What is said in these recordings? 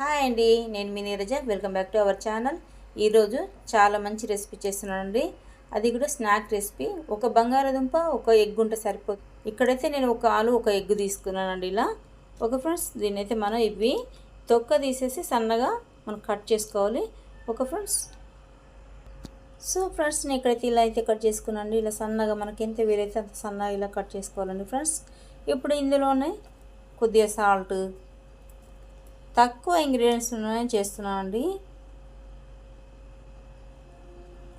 Hi అండి నేను మీ Neeraja. Welcome back to our channel ఈరోజు చాలా మంచి రెసిపీ చేస్తున్నానండి. అది కూడా స్నాక్ రెసిపీ ఒక బంగాళాదుంప ఒక ఎగ్ ఉంటే సరిపోతుంది ఇక్కడైతే నేను ఒక ఆలు ఒక ఎగ్ తీసుకున్నానండి ఇలా. ఒక ఫ్రెండ్స్ దీన్నైతే అయితే మనం ఇవి తొక్క తీసేసి సన్నగా మనం కట్ చేసుకోవాలి. ఒక ఫ్రెండ్స్. సో ఫ్రెండ్స్ నేను ఇక్కడైతే ఇలా అయితే కట్ చేసుకున్నానండి. ఇలా సన్నగా మనకి ఎంత వీలైతే అంత సన్నగా ఇలా కట్ చేసుకోవాలండి ఫ్రెండ్స్. ఇప్పుడు ఇందులోనే కొద్దిగా సాల్ట్ తక్కువ ఇంగ్రీడియంట్స్ చేస్తున్నాను అండి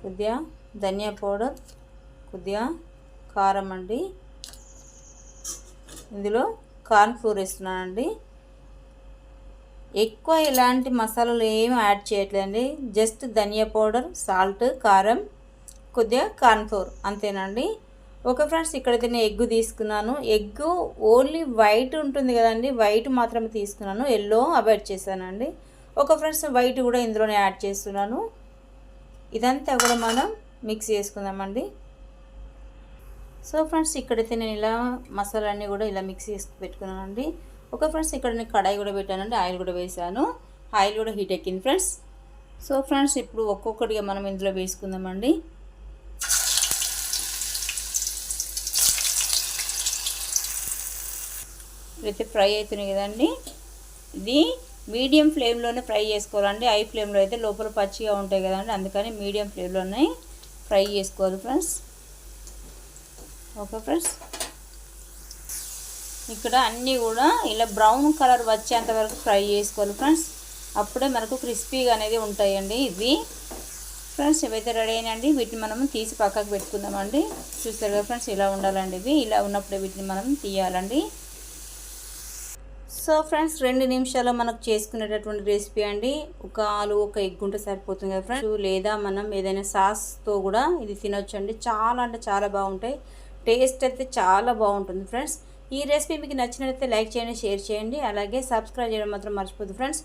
కొద్దిగా ధనియా పౌడర్ కొద్దిగా కారం అండి. ఇందులో కార్న్ ఫ్లోర్ వేస్తున్నానండి. ఎక్కువ ఇలాంటి మసాలాలు ఏమి యాడ్ చేయట్లేదండి. జస్ట్ ధనియా పౌడర్ సాల్ట్ కారం కొద్దిగా కార్న్ ఫ్లోర్ అంతేనండి. ఓకే ఫ్రెండ్స్ ఇక్కడైతే నేను ఎగ్ తీసుకున్నాను. ఎగ్ ఓన్లీ వైట్ ఉంటుంది కదండి వైట్ మాత్రమే తీసుకున్నాను. ఎల్లో అవాయిడ్ చేశానండి. ఒక ఫ్రెండ్స్ వైట్ కూడా ఇందులోనే యాడ్ చేస్తున్నాను. ఇదంతా కూడా మనం మిక్స్ చేసుకుందామండి. సో ఫ్రెండ్స్ ఇక్కడైతే నేను ఇలా మసాలాన్ని కూడా ఇలా మిక్స్ చేసి పెట్టుకున్నానండి. ఒక ఫ్రెండ్స్ ఇక్కడ నేను కడాయి కూడా పెట్టానండి ఆయిల్ కూడా వేసాను. ఆయిల్ కూడా హీట్ ఎక్కింది ఫ్రెండ్స్. సో ఫ్రెండ్స్ ఇప్పుడు ఒక్కొక్కటిగా మనం ఇందులో వేసుకుందామండి. అయితే ఫ్రై అవుతున్నాయి కదండి. ఇది మీడియం ఫ్లేమ్లోనే ఫ్రై చేసుకోవాలండి. హై ఫ్లేమ్లో అయితే లోపల పచ్చిగా ఉంటాయి కదండి. అందుకని మీడియం ఫ్లేమ్లోనే ఫ్రై చేసుకోవాలి ఫ్రెండ్స్. Okay friends. ఇక్కడ అన్నీ కూడా ఇలా బ్రౌన్ కలర్ వచ్చేంత వరకు ఫ్రై చేసుకోవాలి ఫ్రెండ్స్. అప్పుడే మనకు క్రిస్పీగా అనేది ఉంటాయండి ఇవి. ఫ్రెండ్స్ ఇవైతే రెడీ అయినండి వీటిని మనం తీసి పక్కకు పెట్టుకుందామండి. చూస్తారు కదా ఫ్రెండ్స్ ఇలా ఉండాలండి ఇవి. ఇలా ఉన్నప్పుడే వీటిని మనం తీయాలండి. సో ఫ్రెండ్స్ రెండు నిమిషాల్లో మనకు చేసుకునేటటువంటి రెసిపీ అండి. ఒక ఆలు ఒక ఎగ్ ఉంటే సరిపోతుంది కదా ఫ్రెండ్స్ లేదా మనం ఏదైనా సాస్తో కూడా ఇది తినొచ్చు అండి చాలా అంటే చాలా బాగుంటాయి. టేస్ట్ అయితే చాలా బాగుంటుంది ఫ్రెండ్స్ ఈ రెసిపీ మీకు నచ్చినట్లయితే లైక్ చేయండి షేర్ చేయండి. అలాగే సబ్స్క్రైబ్ చేయడం మాత్రం మర్చిపోద్దు ఫ్రెండ్స్